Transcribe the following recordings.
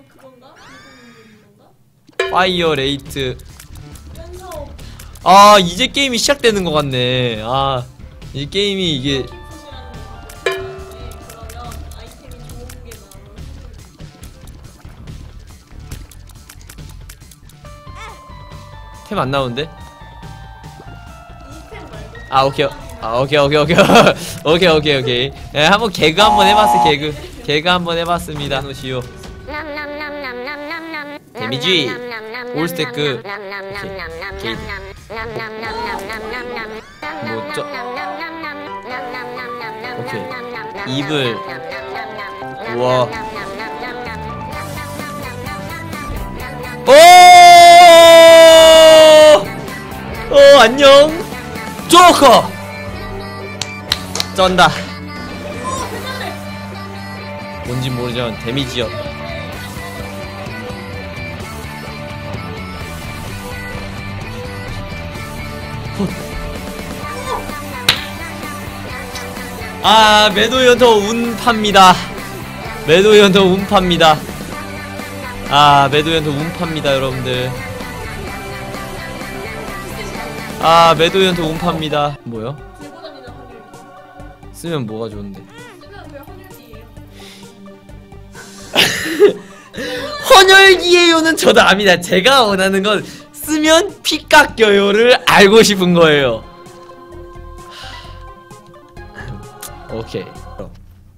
아 그건가? 그건 건가? 파이어 레이트. 아 이제 게임이 시작되는 것 같네. 아 이 게임이 이게 템 안 나오는데? 아 오케이. 아 오케이 오케이 오케이. 오케이 오케이 오케이. 예 한번 개그 한번 해봤어 개그 개그 한번 해봤습니다. 노시오. 데 미지. 올스 테크. 게이드 뭐죠? 오케이. 이블 우와. 오! 어 안녕. 조커! 쩐다. 뭔진 모르지만 데미지요 아 매도연터 운파입니다. 매도연터 운파입니다. 아 매도연터 운파입니다 여러분들. 아 매도연터 다니는 확률 쓰면 뭐가 좋은데? 헌혈기예요는 저도 압니다. 제가 원하는 건 쓰면 피 깎여요를 알고 싶은 거예요 오케이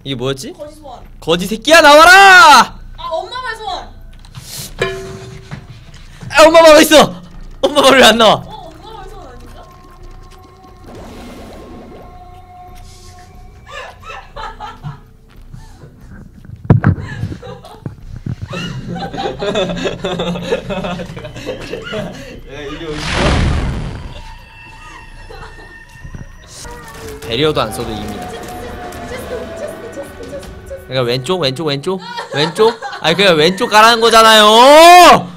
이게 뭐였지? 거짓 소환 거지 새끼야 나와라! 아 엄마 말 소환 아, 엄마 말 어딨어? 엄마 말왜안 나와? 배리어도 안 써도 이깁니다. 그러니까 왼쪽 왼쪽 왼쪽 왼쪽 아니 그냥 왼쪽 가라는 거잖아요.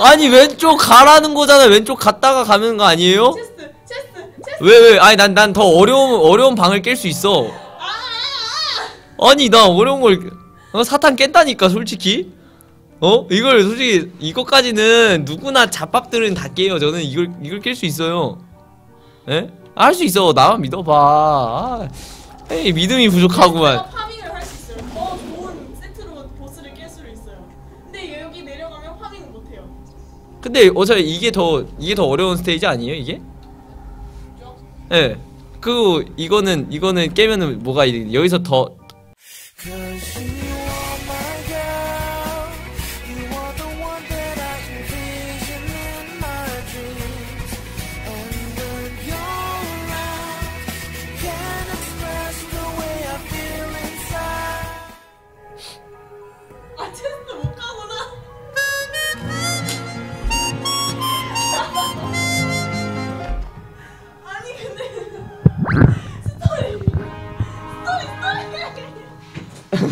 아니 왼쪽 가라는 거잖아. 왼쪽 갔다가 가는 거 아니에요? 왜 왜? 아니 난 난 더 어려운 어려운 방을 깰 수 있어. 아 아니 나 어려운 걸 어, 사탄 깬다니까 솔직히. 어? 이걸 솔직히 이것까지는 누구나 잡밥들은 다 깨요. 저는 이걸 이걸 깰 수 있어요. 예? 할 수 있어. 나만 믿어봐. 아, 에이 믿음이 부족하구만. 제가 파밍을 할 수 있어요 더 좋은 세트로 보스를 깰 수는 있어요 근데 여기 내려가면 파밍을 못해요 근데 어차피 이게 더 이게 더 어려운 스테이지 아니에요 이게? 예. 그 이거는 이거는 깨면은 뭐가 이- 여기서 더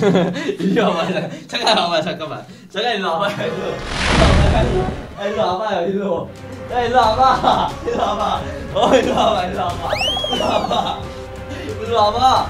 스토리 스토리 이리 와봐 잠깐 와봐 잠깐만 잠깐 일로 와봐요 일로 일로 와